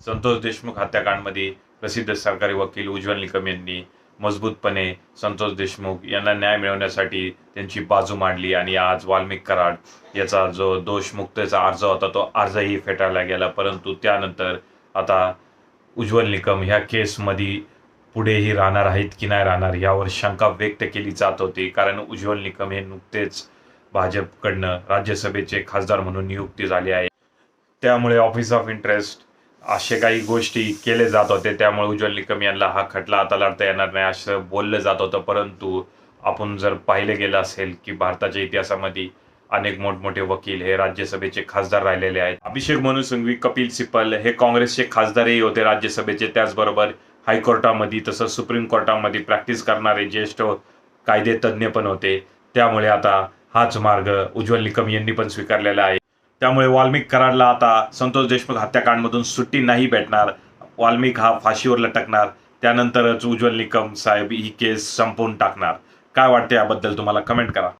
संतोष देशमुख हत्याकांडमध्ये प्रसिद्ध सरकारी वकील उज्ज्वल निकम यांनी मजबूतपणे संतोष देशमुख यांना न्याय मिळवण्यासाठी त्यांची बाजू मांडली आणि आज वाल्मिक कराड याचा जो दोषमुक्तेचा अर्ज होता तो अर्जही फेटाळला गेला. परंतु त्यानंतर आता उज्ज्वल निकम ह्या केसमध्ये पुढेही राहणार आहेत की नाही राहणार यावर शंका व्यक्त केली जात होती. कारण उज्ज्वल निकम हे नुकतेच भाजपकडनं राज्यसभेचे खासदार म्हणून नियुक्ती झाली आहे. त्यामुळे ऑफिस ऑफ इंटरेस्ट असे काही गोष्टी केले जात होते त्यामुळे उज्ज्वल निकम यांना हा खटला आता लढता येणार नाही असं बोललं जात होतं. परंतु आपण जर पाहिलं गेलं असेल की भारताच्या इतिहासामध्ये अनेक मोठमोठे वकील हे राज्यसभेचे खासदार राहिलेले आहेत. अभिषेक मनु सिंघवी कपिल सिप्पल हे काँग्रेसचे खासदारही होते राज्यसभेचे. त्याचबरोबर हायकोर्टामध्ये तसंच सुप्रीम कोर्टामध्ये प्रॅक्टिस करणारे ज्येष्ठ कायदे तज्ज्ञ पण होते. त्यामुळे आता हाच मार्ग उज्ज्वल निकम यांनी पण स्वीकारलेला आहे. त्यामुळे वाल्मिक कराडला आता संतोष देशमुख हत्याकांडमधून सुट्टी नाही भेटणार. वाल्मिक हा फाशीवर लटकणार. त्यानंतरच उज्ज्वल निकम साहेब ही केस संपवून टाकणार. काय वाटते याबद्दल तुम्हाला? कमेंट करा.